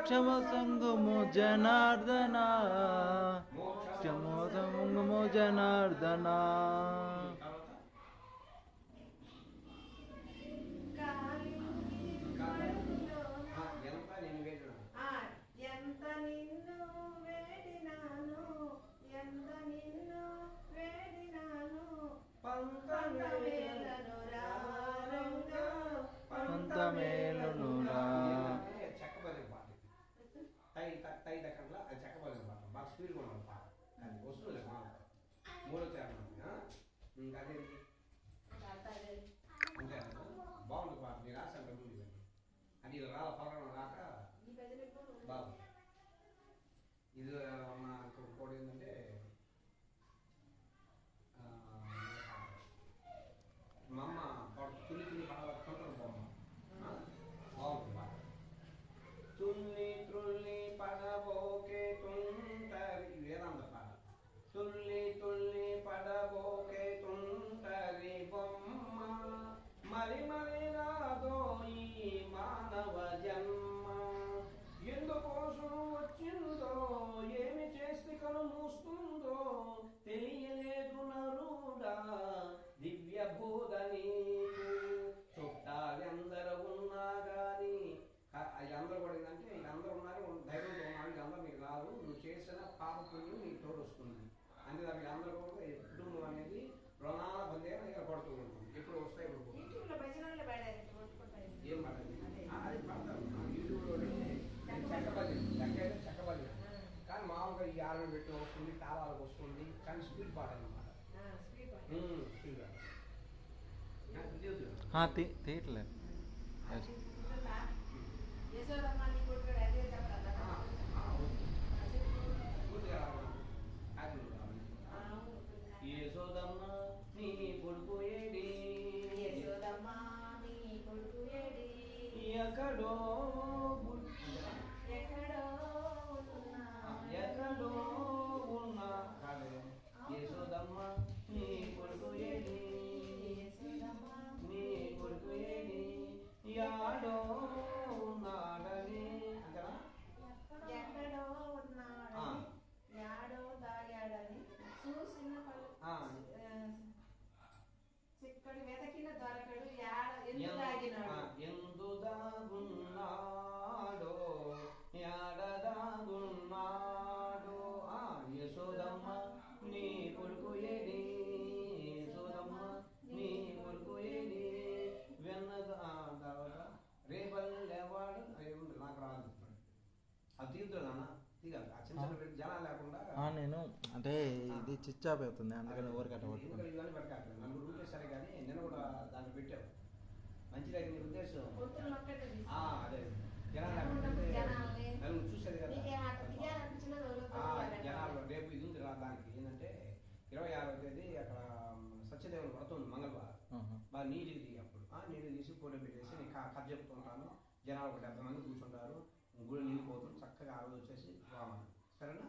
మోక్షమ సంగము జనార్దన మోక్షమ సంగము జనార్దన అంతే బాగుంది పాట నేను రాశాను ముందు ఇవన్నీ అది రాల పలకడం రాక బాగుంది ఇది మాకు ఇంకోటి ఏంటంటే వస్తుంది అంతే తప్ప వీళ్ళందరూ కూడా కుటుంబం అనేది రుణాల బందేగా ఇక్కడ పడుతూ ఉంటుంది ఎప్పుడు వస్తాయి ఇప్పుడు పోతాయి. యూట్యూబ్లో భజనలు పాడారు కొట్టుకుంటాయి ఏం పడదు అదే. ఆ, అది పడతారు ఆ, యూట్యూబ్లోనే చెక్కబల్లి చెక్క అయితే చెక్కబల్లి కానీ మామూలుగా ఈ ఆరు పెట్టి వస్తుంది తాళాలకు వస్తుంది కానీ స్పీడ్ పాట అనమాట స్పీడ్ పాట స్పీడ్ పాట నాకు తెలియదు. ఆ, తీ- తీయట్లేదు لك لعب నీ కొడుకు నీ కొడుకు తర్వాత రేపల్లెవాడు నాకు రాదు అది జనాలు లేకుండా ఆ, నేను అంటే ఇది చిచ్చాప్ అవుతుంది అందుకని పట్టుకుని ఇవన్నీ పెట్టాలి నలుగురు ఉంటే సరే కానీ నేను కూడా దాన్ని పెట్టావు. మంచిగా నీ ఉద్దేశం. అదే. జనాలు జనాల్ని నలుగురు చూసేది కదా నీకేం అట్ట దిగాలనిపించినది ఆ, వదులుకోవాలి. జనాలు రేపు ఇది ఉంది రా దానికి ఏంటంటే ఇరవై ఆరో తేదీ అక్కడ సత్యదేవుని వ్రతం ఉంది మంగళవారం. బాగా నీటికి దిగి అప్పుడు. ఆ నీళ్ళు తీసి ఫోటో పెట్టేసి నేను కథ చెప్తుంటాను జనాలు ఒక డెబ్బై మంది కూర్చుంటారు. గుడి నీళ్ళు పోతుంది. చక్కగా ఆ రోజు వచ్చేసి రావాలి సరేనా?